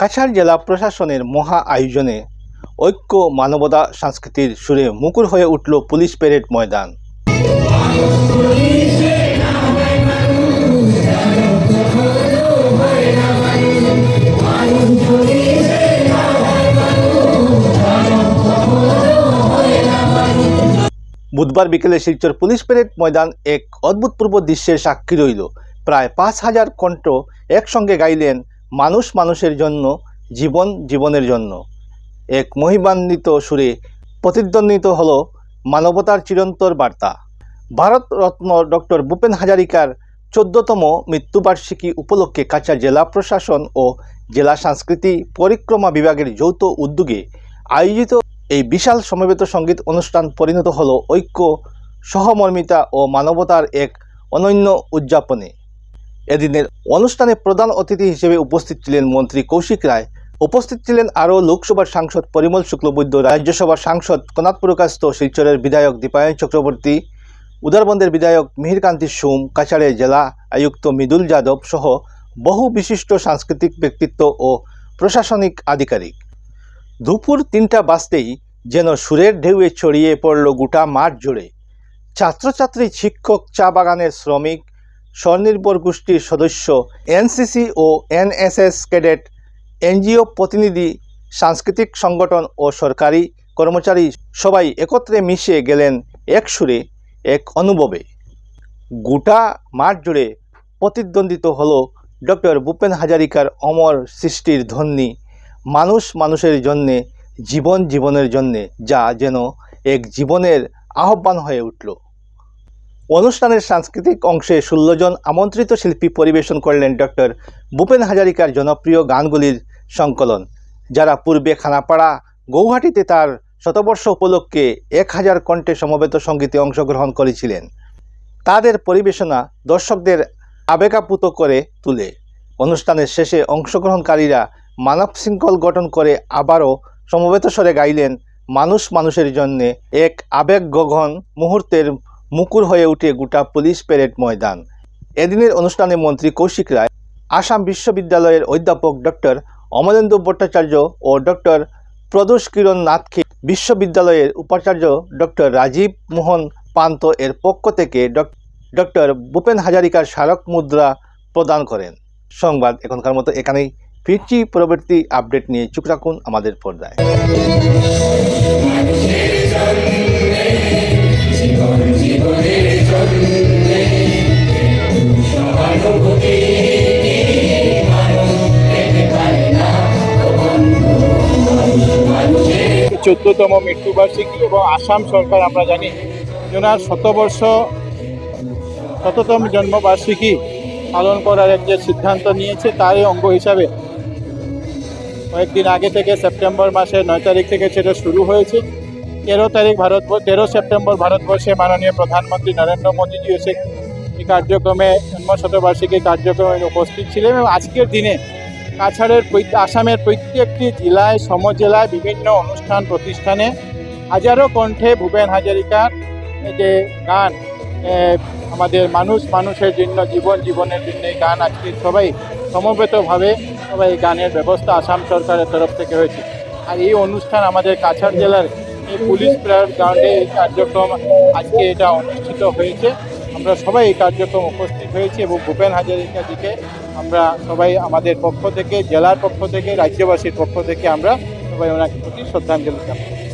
কাছাড় জেলা প্রশাসনের মহা আয়োজনে ঐক্য, মানবতা, সংস্কৃতির সুরে মুকুর হয়ে উঠল পুলিশ প্যারেড ময়দান। বুধবার বিকেলে শিলচর পুলিশ প্যারেড ময়দান এক অভূতপূর্ব দৃশ্যের সাক্ষী রইল। প্রায় পাঁচ হাজার কণ্ঠ একসঙ্গে গাইলেন মানুষ মানুষের জন্য, জীবন জীবনের জন্য। এক মহিমান্বিত সুরে প্রতিদ্বন্দ্বিত হল মানবতার চিরন্তর বার্তা। ভারতরত্ন ডক্টর ভূপেন হাজারিকার চোদ্দতম মৃত্যুবার্ষিকী উপলক্ষে কাছাড় জেলা প্রশাসন ও জেলা সংস্কৃতি পরিক্রমা বিভাগের যৌথ উদ্যোগে আয়োজিত এই বিশাল সমবেত সংগীত অনুষ্ঠান পরিণত হলো ঐক্য, সহমর্মিতা ও মানবতার এক অনন্য উদযাপনে। এদিনের অনুষ্ঠানে প্রধান অতিথি হিসেবে উপস্থিত ছিলেন মন্ত্রী কৌশিক রায়। উপস্থিত ছিলেন আরও লোকসভার সাংসদ পরিমল শুক্লবৈদ্য, রাজ্যসভার সাংসদ কনাথ প্রকাশত শিলচরের বিধায়ক দীপায়ন চক্রবর্তী, উদারবন্দের বিধায়ক মিহিরকান্তি সোম, কাছাড়ের জেলা আয়ুক্ত মৃদুল যাদব সহ বহু বিশিষ্ট সাংস্কৃতিক ব্যক্তিত্ব ও প্রশাসনিক আধিকারিক। দুপুর তিনটা বাজতেই যেন সুরের ঢেউয়ে ছড়িয়ে পড়ল গোটা মাঠ জুড়ে। ছাত্রছাত্রী, শিক্ষক, চা বাগানের শ্রমিক স্বনির্ভর গোষ্ঠীর সদস্য এনসিসি ও এনএসএস ক্যাডেট, এনজিও প্রতিনিধি, সাংস্কৃতিক সংগঠন ও সরকারি কর্মচারী সবাই একত্রে মিশে গেলেন এক সুরে, এক অনুভবে। গোটা মাঠ জুড়ে প্রতিদ্বন্দ্বিত হল ডক্টর ভূপেন হাজারিকার অমর সৃষ্টির ধ্বনি, মানুষ মানুষের জন্যে, জীবন জীবনের জন্যে, যা যেন এক জীবনের আহ্বান হয়ে উঠল। অনুষ্ঠানের সাংস্কৃতিক অংশে ষোলো জন আমন্ত্রিত শিল্পী পরিবেশন করলেন ডক্টর ভূপেন হাজারিকার জনপ্রিয় গানগুলির সংকলন, যারা পূর্বে খানাপাড়া, গৌহাটিতে তার শতবর্ষ উপলক্ষে এক হাজার কণ্ঠে সমবেত সঙ্গীতে অংশগ্রহণ করেছিলেন। তাদের পরিবেশনা দর্শকদের আবেগাপুত করে তুলে। অনুষ্ঠানের শেষে অংশগ্রহণকারীরা মানব শৃঙ্খল গঠন করে আবারও সমবেত স্বরে গাইলেন মানুষ মানুষের জন্যে এক আবেগগহন মুহূর্তের মুকুর হয়ে উঠে গোটা পুলিশ প্যারেড ময়দান। এদিনের অনুষ্ঠানে মন্ত্রী কৌশিক রায়, আসাম বিশ্ববিদ্যালয়ের অধ্যাপক ডক্টর অমলেন্দু ভট্টাচার্য ও ডক্টর প্রদোষ কিরণ নাথকে বিশ্ববিদ্যালয়ের উপাচার্য ডক্টর রাজীব মোহন পান্ত এর পক্ষ থেকে ডক্টর ভূপেন হাজারিকার স্মারক মুদ্রা প্রদান করেন। সংবাদ এখনকার মতো এখানেই। ফিরছি পরবর্তী আপডেট নিয়ে। চুপ রাখুন আমাদের পর্দায়। চোদ্দতম মৃত্যুবার্ষিকী এবং আসাম সরকার, আমরা জানি ওনার শতবর্ষ, শততম জন্মবার্ষিকী পালন করার এক যে সিদ্ধান্ত নিয়েছে, তারই অঙ্গ হিসাবে কয়েকদিন আগে থেকে সেপ্টেম্বর মাসের নয় তারিখ থেকে সেটা শুরু হয়েছে। তেরো তারিখ ভারত তেরো সেপ্টেম্বর ভারতবর্ষে মাননীয় প্রধানমন্ত্রী নরেন্দ্র মোদীজি এসে এই কার্যক্রমে জন্ম শতবার্ষিকী কার্যক্রমে উপস্থিত ছিলেন এবং আজকের দিনে কাছাড়ের আসামের প্রত্যেকটি জেলায়, সমজেলায় বিভিন্ন অনুষ্ঠান, প্রতিষ্ঠানে হাজারো কণ্ঠে ভূপেন হাজারিকার যে গান আমাদের মানুষ, মানুষের জন্য, জীবন, জীবনের জন্য এই গান আজকে সবাই সমবেতভাবে সবাই গানের ব্যবস্থা আসাম সরকারের তরফ থেকে হয়েছে। আর এই অনুষ্ঠান আমাদের কাছাড় জেলার পুলিশ প্রেয়ার গ্রাউন্ডে এই কার্যক্রম আজকে এটা অনুষ্ঠিত হয়েছে। আমরা সবাই এই কার্যক্রম উপস্থিত হয়েছি এবং ভূপেন হাজারিকাজিকে আমরা সবাই আমাদের পক্ষ থেকে, জেলার পক্ষ থেকে, রাজ্যবাসীর পক্ষ থেকে আমরা সবাই ওনাকে প্রতি শ্রদ্ধাঞ্জলি জানাই।